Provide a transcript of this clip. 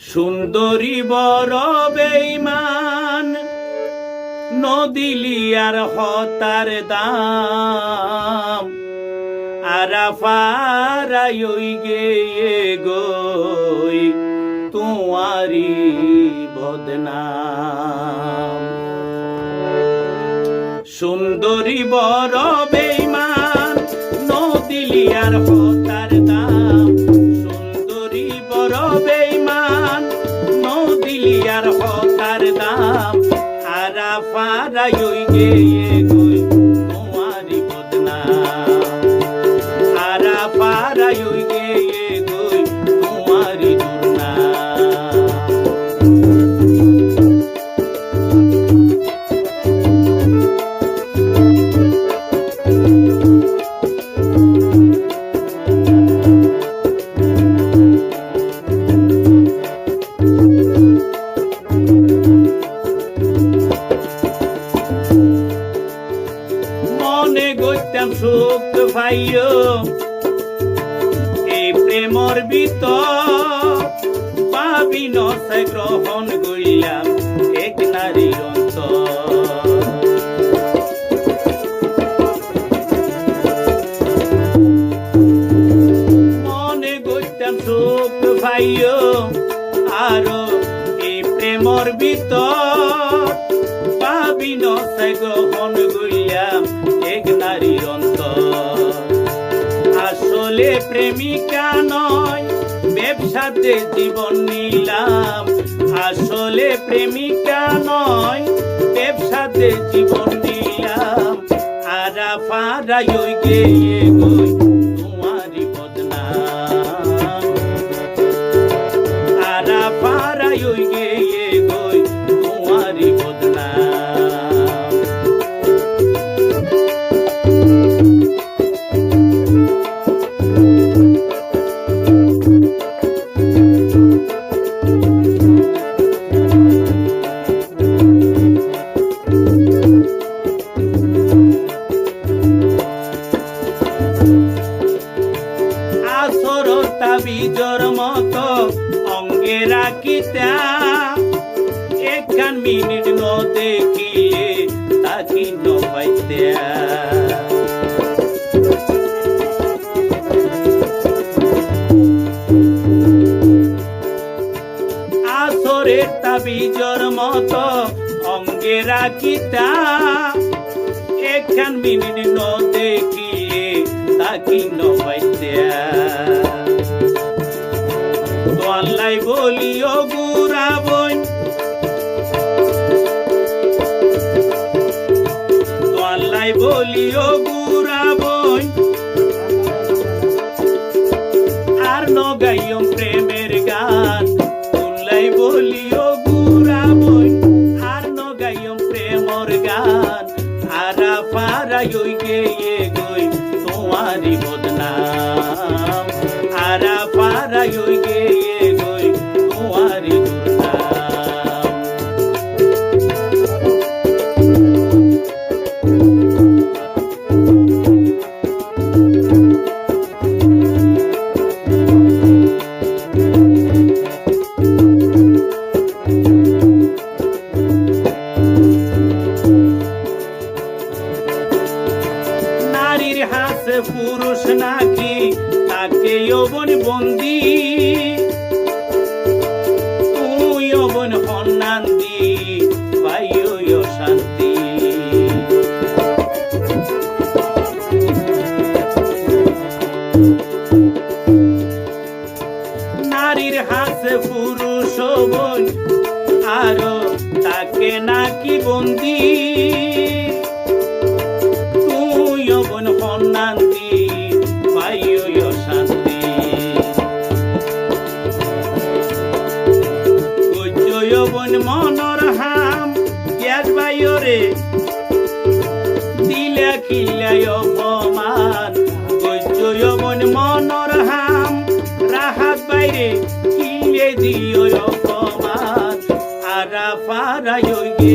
সুন্দরী বড় বেইমান নদিলি আর হতার দাম। আরাফারাই গে গই তোমারি বদনাম। সুন্দরী বড় বেইমান নদিলি আর হতার নদিলি আর হতার দাম আরা ফারাই গে পাইও আরও এই প্রেমর ভিতর। পাবি নসাই গ্রহণ করিলাম এক নারীর অন্তর। আসলে প্রেমিকা নয়, ব্যবসাতে জীবন নিলাম। আসলে প্রেমিকা নয়, ব্যবসাতে জীবন নিলাম। আরা ফারা গে তাবিজর মতো অঙ্গে রাখিতা। এখান মিনিট ন দেখিয়ে তাকি ন পাইতে। মতো অঙ্গে রাখিতা। এখান মিনিট ন দেখিয়ে তাকি ন পাইতে। আল্লাহ বলিও গুড়া বই। আল্লাহ বলিও গুড়া বই। আর নগাইম প্রেমের গান তুল্লাই বলিও গুড়া বই। আর নগাইম প্রেমর গান আরা পারাই গে নারীর হাসে পুরুষ নাকি, তাকে যৌবন বন্দি। তুই যৌবন শান্তি। নারীর পুরুষ আরও তাকে নাকি বন্দি। হন্নান্দি পাইও শান্তি যৌবন মনর হাম, গ্যাস বাইরে দিলে কিলাই অপমান যৌবন মনর হাম, রাহাত বাইরে কিলে দিও অপমান। আরা পারা গে